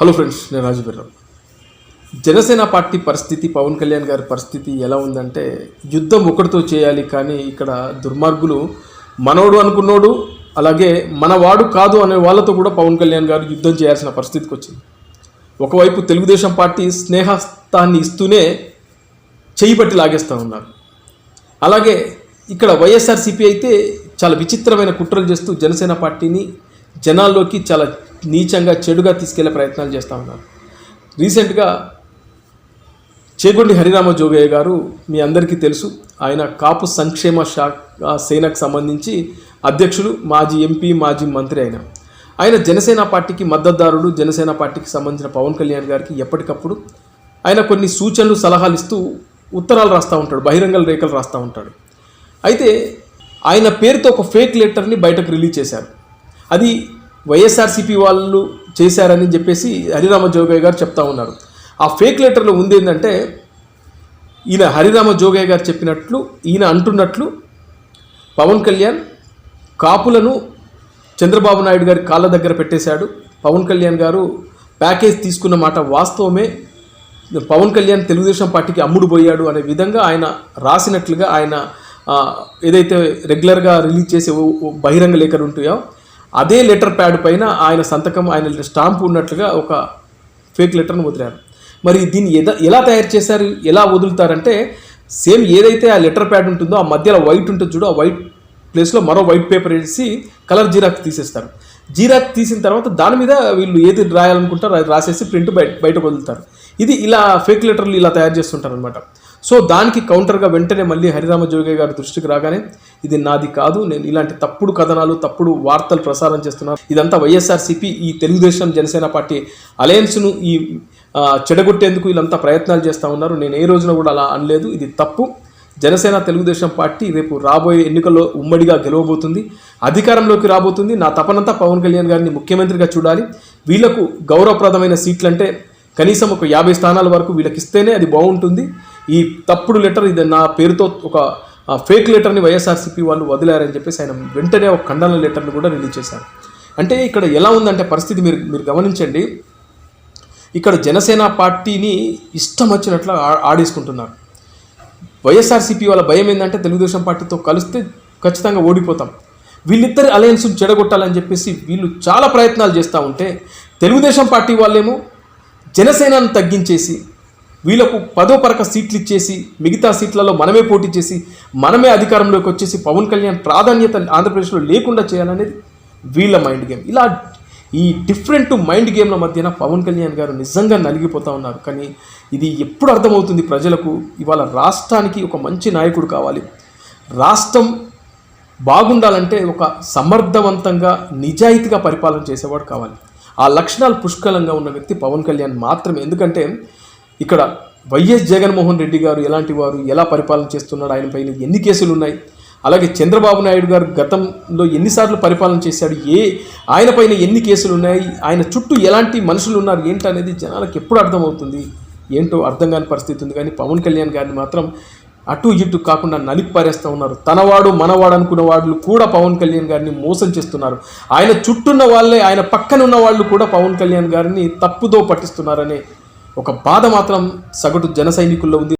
Hello friends నేను రాజుబీర్రావు Janasena party పరిస్థితి పవన్ కళ్యాణ్ గారి పరిస్థితి ఎలా ఉందంటే యుద్ధం ఒకటితో చేయాలి కానీ ఇక్కడ దుర్మార్గులు మనోడు అనుకున్నోడు అలాగే మనవాడు కాదు అనే వాళ్ళతో కూడా పవన్ కళ్యాణ్ గారు యుద్ధం చేయాల్సిన పరిస్థితికి వచ్చింది. ఒకవైపు తెలుగుదేశం పార్టీ స్నేహస్థాన్ని ఇస్తూనే చేయిబట్టి లాగేస్తూ ఉన్నారు. అలాగే ఇక్కడ వైఎస్ఆర్సీపీ అయితే చాలా విచిత్రమైన కుట్రలు చేస్తూ జనసేన పార్టీని జనాల్లోకి చాలా నీచంగా చెడుగా తీసుకెళ్ళే ప్రయత్నాలు చేస్తూ ఉన్నారు. రీసెంట్గా చేగొండి హరిరామ జోగయ్య గారు మీ అందరికీ తెలుసు ఆయన కాపు సంక్షేమ శాఖ సేనకు సంబంధించి అధ్యక్షులు మాజీ ఎంపీ మాజీ మంత్రి అయిన. ఆయన జనసేన పార్టీకి మద్దతుదారుడు జనసేన పార్టీకి సంబంధించిన పవన్ కళ్యాణ్ గారికి ఎప్పటికప్పుడు ఆయన కొన్ని సూచనలు సలహాలు ఇస్తూ ఉత్తరాలు రాస్తూ ఉంటాడు బహిరంగ రేఖలు రాస్తూ ఉంటాడు. అయితే ఆయన పేరుతో ఒక ఫేక్ లెటర్ని బయటకు రిలీజ్ చేశారు. అది వైఎస్ఆర్సీపీ వాళ్ళు చేశారని చెప్పేసి హరిరామ జోగయ్య గారు చెప్తా ఉన్నారు. ఆ ఫేక్ లెటర్లో ఉంది ఏంటంటే ఈయన హరిరామ జోగయ్య గారు చెప్పినట్లు ఈయన అంటున్నట్లు పవన్ కళ్యాణ్ కాపులను చంద్రబాబు నాయుడు గారి కాళ్ళ దగ్గర పెట్టేశాడు. పవన్ కళ్యాణ్ గారు ప్యాకేజ్ తీసుకున్న మాట వాస్తవమే. పవన్ కళ్యాణ్ తెలుగుదేశం పార్టీకి అమ్ముడు పోయాడు అనే విధంగా ఆయన రాసినట్లుగా ఆయన ఏదైతే రెగ్యులర్గా రిలీజ్ చేసే ఓ బహిరంగ లేఖలు ఉంటాయో అదే లెటర్ ప్యాడ్ పైన ఆయన సంతకం ఆయన స్టాంప్ ఉన్నట్లుగా ఒక ఫేక్ లెటర్ను వదిలారు. మరి దీన్ని ఎద ఎలా తయారు చేశారు? ఎలా వదులుతారంటే సేమ్ ఏదైతే ఆ లెటర్ ప్యాడ్ ఉంటుందో ఆ మధ్యలో వైట్ ఉంటుంది చూడు ఆ వైట్ ప్లేస్లో మరో వైట్ పేపర్ వేసి కలర్ జీరాక్ తీసేస్తారు. జీరాక్ తీసిన తర్వాత దాని మీద వీళ్ళు ఏది రాయాలనుకుంటారో అది రాసేసి ప్రింట్ బయట బయటకు వదులుతారు. ఇది ఇలా ఫేక్ లెటర్లు ఇలా తయారు చేస్తుంటారు అనమాట సో దానికి కౌంటర్గా వెంటనే మళ్ళీ హరిరామ జోగయ్య గారి దృష్టికి రాగానే ఇది నాది కాదు నేను ఇలాంటి తప్పుడు కథనాలు తప్పుడు వార్తలు ప్రసారం చేస్తున్నాను ఇదంతా వైఎస్ఆర్సీపీ ఈ తెలుగుదేశం జనసేన పార్టీ అలయన్స్ను ఈ చెడగొట్టేందుకు వీళ్ళంతా ప్రయత్నాలు చేస్తూ ఉన్నారు. నేను ఏ రోజున కూడా అలా అనలేదు. ఇది తప్పు. జనసేన తెలుగుదేశం పార్టీ రేపు రాబోయే ఎన్నికల్లో ఉమ్మడిగా గెలవబోతుంది. అధికారంలోకి రాబోతుంది. నా తపనంతా పవన్ కళ్యాణ్ గారిని ముఖ్యమంత్రిగా చూడాలి. వీళ్ళకు గౌరవప్రదమైన సీట్లు అంటే కనీసం ఒక యాభై స్థానాల వరకు వీళ్ళకి ఇస్తేనే అది బాగుంటుంది. ఈ తప్పుడు లెటర్ ఇది నా పేరుతో ఒక ఫేక్ లెటర్ని వైఎస్ఆర్సీపీ వాళ్ళు వదిలారని చెప్పేసి ఆయన వెంటనే ఒక ఖండన లెటర్ని కూడా రిలీజ్ చేశారు. అంటే ఇక్కడ ఎలా ఉందంటే పరిస్థితి మీరు మీరు గమనించండి. ఇక్కడ జనసేన పార్టీని ఇష్టం వచ్చినట్లు ఆడేసుకుంటున్నారు. వైఎస్ఆర్సీపీ వాళ్ళ భయం ఏంటంటే తెలుగుదేశం పార్టీతో కలిస్తే ఖచ్చితంగా ఓడిపోతాం. వీళ్ళిద్దరి అలయన్స్ చెడగొట్టాలని చెప్పేసి వీళ్ళు చాలా ప్రయత్నాలు చేస్తూ ఉంటే తెలుగుదేశం పార్టీ వాళ్ళేమో జనసేనను తగ్గించేసి వీళ్ళకు పదో పరక సీట్లు ఇచ్చేసి మిగతా సీట్లలో మనమే పోటీ చేసి మనమే అధికారంలోకి వచ్చేసి పవన్ కళ్యాణ్ ప్రాధాన్యత ఆంధ్రప్రదేశ్లో లేకుండా చేయాలనేది వీళ్ళ మైండ్ గేమ్. ఇలా ఈ డిఫరెంట్ మైండ్ గేమ్ల మధ్యన పవన్ కళ్యాణ్ గారు నిజంగా నలిగిపోతూ ఉన్నారు. కానీ ఇది ఎప్పుడు అర్థమవుతుంది ప్రజలకు? ఇవాళ రాష్ట్రానికి ఒక మంచి నాయకుడు కావాలి. రాష్ట్రం బాగుండాలంటే ఒక సమర్థవంతంగా నిజాయితీగా పరిపాలన చేసేవాడు కావాలి. ఆ లక్షణాలు పుష్కలంగా ఉన్న వ్యక్తి పవన్ కళ్యాణ్ మాత్రమే. ఎందుకంటే ఇక్కడ వైఎస్ జగన్మోహన్ రెడ్డి గారు ఎలాంటి వారు ఎలా పరిపాలన చేస్తున్నాడు ఆయన పైన ఎన్ని కేసులు ఉన్నాయి అలాగే చంద్రబాబు నాయుడు గారు గతంలో ఎన్నిసార్లు పరిపాలన చేశాడు ఏ ఆయన పైన ఎన్ని కేసులు ఉన్నాయి ఆయన చుట్టూ ఎలాంటి మనుషులు ఉన్నారు ఏంటనేది జనాలకు ఎప్పుడు అర్థమవుతుంది ఏంటో అర్థం కాని పరిస్థితి ఉంది. కానీ పవన్ కళ్యాణ్ గారిని మాత్రం అటు ఇటు కాకుండా నలిపి పారేస్తూ ఉన్నారు. తనవాడు మనవాడు అనుకున్న వాళ్ళు కూడా పవన్ కళ్యాణ్ గారిని మోసం చేస్తున్నారు. ఆయన చుట్టూన్న వాళ్ళే ఆయన పక్కన ఉన్న వాళ్ళు కూడా పవన్ కళ్యాణ్ గారిని తప్పుదో పట్టిస్తున్నారనే ఒక బాధ మాత్రం సగటు జన సైనికుల్లో ఉంది.